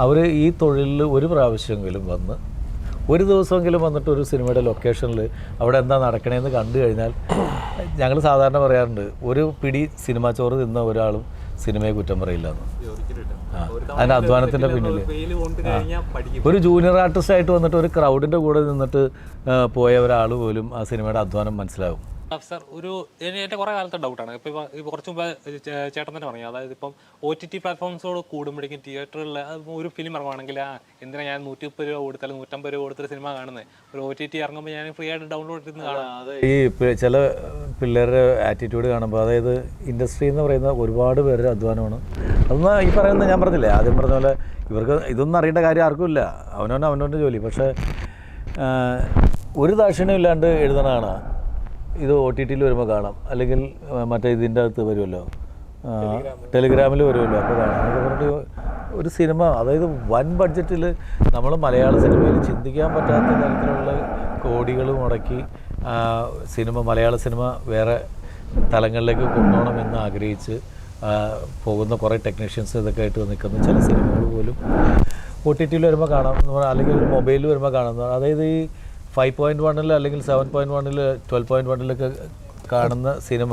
അവർ ഈ തൊഴിലിൽ ഒരു പ്രാവശ്യമെങ്കിലും വന്ന് ഒരു ദിവസമെങ്കിലും വന്നിട്ട് ഒരു സിനിമയുടെ ലൊക്കേഷനിൽ അവിടെ എന്താ നടക്കണേന്ന് കണ്ടു കഴിഞ്ഞാൽ ഞങ്ങൾ സാധാരണ പറയാറുണ്ട് ഒരു പിടി സിനിമാ ചോറ് തിന്ന ഒരാളും സിനിമയെ കുറ്റം പറയില്ല എന്ന് അതിന്റെ അധ്വാനത്തിന്റെ പിന്നിൽ ഒരു ജൂനിയർ ആർട്ടിസ്റ്റ് ആയിട്ട് വന്നിട്ട് ഒരു ക്രൗഡിന്റെ കൂടെ നിന്നിട്ട് പോയ ഒരാൾ പോലും ആ സിനിമയുടെ അധ്വാനം മനസ്സിലാവും. സാർ ഒരു എന്റെ കുറേ കാലത്തെ ഡൗട്ടാണ് ഇപ്പോൾ ഇപ്പോൾ കുറച്ച് മുമ്പ് ചേട്ടൻ തന്നെ പറഞ്ഞു. അതായത് ഇപ്പം ഒ ടി ടി പ്ലാറ്റ്ഫോംസോട് കൂടുമ്പോഴേക്കും തിയേറ്ററിൽ ഒരു ഫിലിം ഇറങ്ങുവാണെങ്കിൽ എന്തിനാ ഞാൻ നൂറ്റി മുപ്പത് രൂപ കൊടുത്താലും നൂറ്റമ്പത് രൂപ കൊടുത്തൊരു സിനിമ കാണുന്നത് ഒരു ഒ ടി ടി ഇറങ്ങുമ്പോൾ ഞാൻ ഫ്രീ ആയിട്ട് ഡൗൺലോഡ് ചെയ്ത് കാണാം. ഈ ചില പിള്ളേരുടെ ആറ്റിറ്റ്യൂഡ് കാണുമ്പോൾ അതായത് ഇൻഡസ്ട്രി എന്ന് പറയുന്ന ഒരുപാട് പേരുടെ അധ്വാനമാണ്. അതൊന്ന് ഈ പറയുന്നത് ഞാൻ പറഞ്ഞില്ലേ ആദ്യം പറഞ്ഞ പോലെ ഇവർക്ക് ഇതൊന്നും അറിയേണ്ട കാര്യം ആർക്കും ഇല്ല. അവനവൻ അവനവന്റെ ജോലി. പക്ഷേ ഒരു ദാക്ഷിണ്യം ഇല്ലാണ്ട് എഴുതണതാണ് ഇത് ഒ ടി ടിയിൽ വരുമ്പോൾ കാണാം. അല്ലെങ്കിൽ മറ്റേ ഇതിന്റെ അകത്ത് വരുമല്ലോ. ടെലിഗ്രാമിൽ വരുമല്ലോ. അപ്പോൾ കാണാം. എന്നൊക്കെ പറഞ്ഞിട്ട് ഒരു സിനിമ അതായത് വൻ ബഡ്ജറ്റിൽ നമ്മൾ മലയാള സിനിമയിൽ ചിന്തിക്കാൻ പറ്റാത്ത തരത്തിലുള്ള കോടികൾ മുടക്കി സിനിമ മലയാള സിനിമ വേറെ തലങ്ങളിലേക്ക് കൊണ്ടുപോകണം എന്ന് ആഗ്രഹിച്ച് പോകുന്ന കുറേ ടെക്നീഷ്യൻസ് ഇതൊക്കെ ആയിട്ട് നിൽക്കുന്ന ചില സിനിമകൾ പോലും ഒ ടി ടിയിൽ വരുമ്പോൾ കാണാം അല്ലെങ്കിൽ മൊബൈലിൽ വരുമ്പോൾ കാണാം അതായത് ഈ ഫൈവ് പോയിന്റ് വണ്ണിൽ അല്ലെങ്കിൽ സെവൻ പോയിന്റ് വണ്ണിൽ ട്വൽവ് പോയിന്റ് വണ്ണിലൊക്കെ കാണുന്ന സിനിമ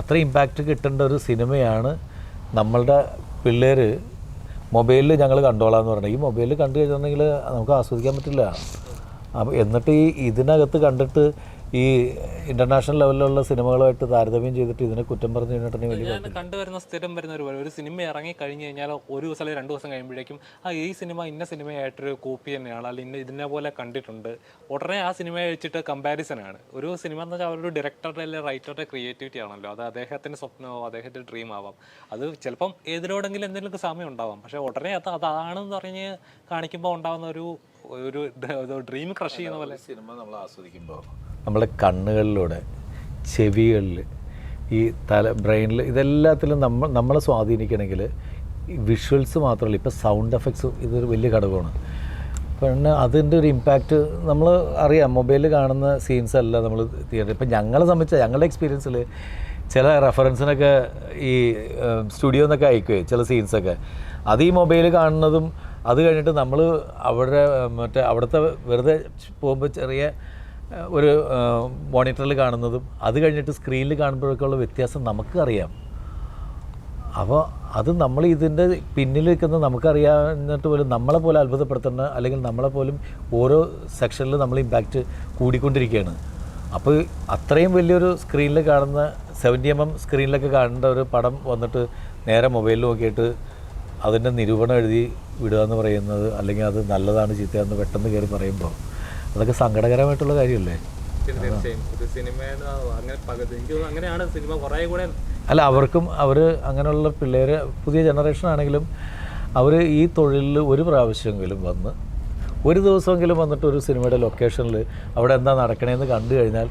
അത്ര ഇമ്പാക്റ്റ് കിട്ടേണ്ട ഒരു സിനിമയാണ് നമ്മളുടെ പിള്ളേർ മൊബൈലിൽ ഞങ്ങൾ കണ്ടോളാം എന്ന് പറഞ്ഞാൽ ഈ മൊബൈലിൽ കണ്ടു കഴിഞ്ഞിട്ടുണ്ടെങ്കിൽ നമുക്ക് ആസ്വദിക്കാൻ പറ്റില്ല. അപ്പം എന്നിട്ട് ഈ ഇതിനകത്ത് കണ്ടിട്ട് ഈ ഇന്റർനാഷണൽ ലെവലിലുള്ള സിനിമകളുമായിട്ട് താരതമ്യം ചെയ്തിട്ട് ഇതിനെ കുറ്റം പറഞ്ഞു കഴിഞ്ഞിട്ടുണ്ടെങ്കിൽ വലിയ ഞാൻ കണ്ടുവരുന്ന സ്ഥിരം വരുന്ന ഒരു ഒരു സിനിമ ഇറങ്ങി കഴിഞ്ഞു കഴിഞ്ഞാൽ ഒരു ദിവസം അല്ലെങ്കിൽ രണ്ട് ദിവസം കഴിയുമ്പോഴേക്കും ആ ഈ സിനിമ ഇന്ന സിനിമയായിട്ടൊരു കോപ്പി തന്നെയാണ് അല്ലെങ്കിൽ ഇന്ന ഇതിനെ പോലെ കണ്ടിട്ടുണ്ട്. ഉടനെ ആ സിനിമയെ വെച്ചിട്ട് കമ്പാരിസൺ ആണ്. ഒരു സിനിമ എന്ന് വെച്ചാൽ അവരുടെ ഡയറക്ടറുടെ അല്ലെങ്കിൽ റൈറ്ററുടെ ക്രിയേറ്റിവിറ്റി ആണല്ലോ. അത് അദ്ദേഹത്തിന്റെ സ്വപ്നമോ അദ്ദേഹത്തിന്റെ ഡ്രീം ആവാം. അത് ചിലപ്പം ഏതിനോടെങ്കിലും എന്തെങ്കിലും സമയം ഉണ്ടാവാം. പക്ഷേ ഉടനെ അത് അതാണെന്ന് പറഞ്ഞ് കാണിക്കുമ്പോൾ ഉണ്ടാകുന്ന ഒരു ഒരു ഡ്രീം ക്രഷ് ചെയ്യുന്ന പോലെ? സിനിമ നമ്മൾ ആസ്വദിക്കുമ്പോൾ നമ്മുടെ കണ്ണുകളിലൂടെ ചെവികളിൽ ഈ തല ബ്രെയിനിൽ ഇതെല്ലാത്തിലും നമ്മൾ നമ്മളെ സ്വാധീനിക്കണമെങ്കിൽ വിഷ്വൽസ് മാത്രമല്ല ഇപ്പോൾ സൗണ്ട് എഫക്ട്സ് ഇതൊരു വലിയ ഘടകമാണ്. പിന്നെ അതിന്റെ ഒരു ഇമ്പാക്റ്റ് നമ്മൾ അറിയാം മൊബൈലിൽ കാണുന്ന സീൻസ് അല്ല നമ്മൾ തിയേറ്റർ ഇപ്പം ഞങ്ങളെ സംബന്ധിച്ച ഞങ്ങളുടെ എക്സ്പീരിയൻസിൽ ചില റെഫറൻസിനൊക്കെ ഈ സ്റ്റുഡിയോ എന്നൊക്കെ അയക്കുകയോ ചില സീൻസൊക്കെ. അത് ഈ മൊബൈൽ കാണുന്നതും അത് കഴിഞ്ഞിട്ട് നമ്മൾ അവിടെ മറ്റേ അവിടുത്തെ വെറുതെ പോകുമ്പോൾ ചെറിയ ഒരു മോണിറ്ററിൽ കാണുന്നതും അത് കഴിഞ്ഞിട്ട് സ്ക്രീനിൽ കാണുമ്പോഴൊക്കെ ഉള്ള വ്യത്യാസം നമുക്ക് അറിയാം അപ്പോൾ അത് നമ്മൾ ഇതിന്റെ പിന്നിൽ നിൽക്കുന്ന നമുക്കറിയാവുന്നിട്ട് പോലും നമ്മളെ പോലെ അത്ഭുതപ്പെടുത്തുന്ന അല്ലെങ്കിൽ നമ്മളെ പോലും ഓരോ സെക്ഷനിൽ നമ്മൾ ഇമ്പാക്റ്റ് കൂടിക്കൊണ്ടിരിക്കുകയാണ്. അപ്പോൾ അത്രയും വലിയൊരു സ്ക്രീനിൽ കാണുന്ന സെവന്റി എം എം സ്ക്രീനിലൊക്കെ കാണേണ്ട ഒരു പടം വന്നിട്ട് നേരെ മൊബൈലിൽ നോക്കിയിട്ട് അതിന്റെ നിരൂപണം എഴുതി വിടുക എന്ന് പറയുന്നത് അല്ലെങ്കിൽ അത് നല്ലതാണ് ചീത്തയാണെന്ന് പെട്ടെന്ന് കയറി പറയുമ്പോൾ അതൊക്കെ സങ്കടകരമായിട്ടുള്ള കാര്യമല്ലേ? അല്ല അവർക്കും അവർ അങ്ങനെയുള്ള പിള്ളേർ പുതിയ ജനറേഷൻ ആണെങ്കിലും അവർ ഈ തൊഴിലിൽ ഒരു പ്രാവശ്യമെങ്കിലും വന്ന് ഒരു ദിവസമെങ്കിലും വന്നിട്ട് ഒരു സിനിമയുടെ ലൊക്കേഷനിൽ അവിടെ എന്താ നടക്കണേന്ന് കണ്ടു കഴിഞ്ഞാൽ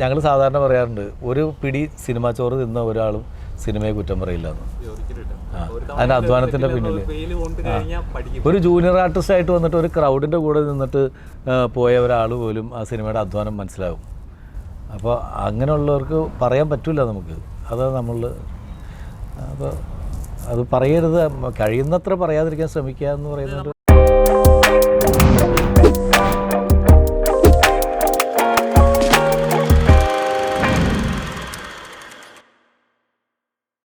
ഞങ്ങൾ സാധാരണ പറയാറുണ്ട് ഒരു പിടി സിനിമാ ചോറ് തിന്ന ഒരാളും സിനിമയെ കുറ്റം പറയില്ല എന്ന് അതിന്റെ അധ്വാനത്തിന്റെ പിന്നിൽ ഒരു ജൂനിയർ ആർട്ടിസ്റ്റ് ആയിട്ട് വന്നിട്ട് ഒരു ക്രൗഡിന്റെ കൂടെ നിന്നിട്ട് പോയ ഒരാൾ പോലും ആ സിനിമയുടെ അധ്വാനം മനസ്സിലാവും. അപ്പോൾ അങ്ങനെയുള്ളവർക്ക് പറയാൻ പറ്റില്ല നമുക്ക്. അതാണ് നമ്മൾ അപ്പോൾ അത് പറയരുത്. കഴിയുന്നത്ര പറയാതിരിക്കാൻ ശ്രമിക്കുക എന്ന് പറയുന്നത്